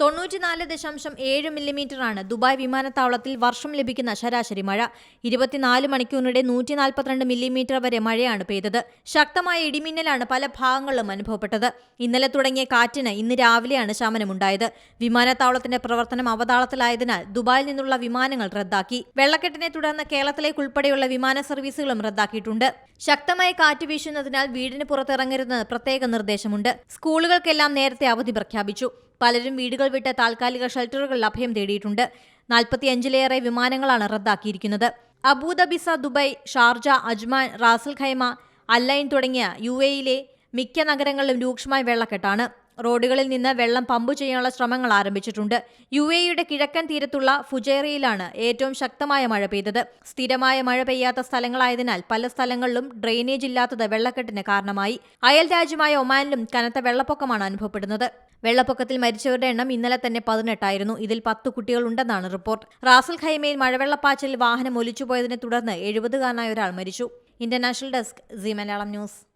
തൊണ്ണൂറ്റിനാല് ദശാംശം ഏഴ് മില്ലിമീറ്ററാണ് ദുബായ് വിമാനത്താവളത്തിൽ വർഷം ലഭിക്കുന്ന ശരാശരി മഴ. ഇരുപത്തിനാല് മണിക്കൂറിനിടെ നൂറ്റി നാൽപ്പത്തിരണ്ട് മില്ലിമീറ്റർ വരെ മഴയാണ് പെയ്തത്. ശക്തമായ ഇടിമിന്നലാണ് പല ഭാഗങ്ങളിലും അനുഭവപ്പെട്ടത്. ഇന്നലെ തുടങ്ങിയ കാറ്റിന് ഇന്ന് രാവിലെയാണ് ശമനമുണ്ടായത്. വിമാനത്താവളത്തിന്റെ പ്രവർത്തനം അവതാളത്തിലായതിനാൽ ദുബായിൽ നിന്നുള്ള വിമാനങ്ങൾ റദ്ദാക്കി. വെള്ളക്കെട്ടിനെ തുടർന്ന് കേരളത്തിലേക്ക് ഉൾപ്പെടെയുള്ള വിമാന സർവീസുകളും റദ്ദാക്കിയിട്ടുണ്ട്. ശക്തമായ കാറ്റ് വീശുന്നതിനാൽ വീടിന് പുറത്തിറങ്ങരുതെന്ന് പ്രത്യേക നിർദ്ദേശമുണ്ട്. സ്കൂളുകൾക്കെല്ലാം നേരത്തെ അവധി പ്രഖ്യാപിച്ചു. പലരും വീടുകൾ വിട്ട് താൽക്കാലിക ഷെൽട്ടറുകളിൽ അഭയം തേടിയിട്ടുണ്ട്. നാൽപ്പത്തിയഞ്ചിലേറെ വിമാനങ്ങളാണ് റദ്ദാക്കിയിരിക്കുന്നത്. അബൂദബിസ Dubai Sharjah Ajman Ras al Khaimah Al Ain തുടങ്ങിയ യു എയിലെ മിക്ക നഗരങ്ങളിലും രൂക്ഷമായ വെള്ളക്കെട്ടാണ്. റോഡുകളിൽ നിന്ന് വെള്ളം പമ്പ് ചെയ്യാനുള്ള ശ്രമങ്ങൾ ആരംഭിച്ചിട്ടുണ്ട്. യു എയുടെ കിഴക്കൻ തീരത്തുള്ള ഫുജേറയിലാണ് ഏറ്റവും ശക്തമായ മഴ പെയ്തത്. സ്ഥിരമായ മഴ പെയ്യാത്ത സ്ഥലങ്ങളായതിനാൽ പല സ്ഥലങ്ങളിലും ഡ്രെയിനേജ് ഇല്ലാത്തത് വെള്ളക്കെട്ടിന് കാരണമായി. അയൽ രാജ്യമായ ഒമാനിലും കനത്ത വെള്ളപ്പൊക്കമാണ് അനുഭവപ്പെടുന്നത്. വെള്ളപ്പൊക്കത്തിൽ മരിച്ചവരുടെ എണ്ണം ഇന്നലെ തന്നെ പതിനെട്ടായിരുന്നു. ഇതിൽ പത്ത് കുട്ടികളുണ്ടെന്നാണ് റിപ്പോർട്ട്. റാസൽ ഖൈമയിൽ മഴവെള്ളപ്പാച്ചിൽ വാഹനം ഒലിച്ചുപോയതിനെ തുടർന്ന് എഴുപതുകാരനായ ഒരാൾ മരിച്ചു. International desk C Malayalam news.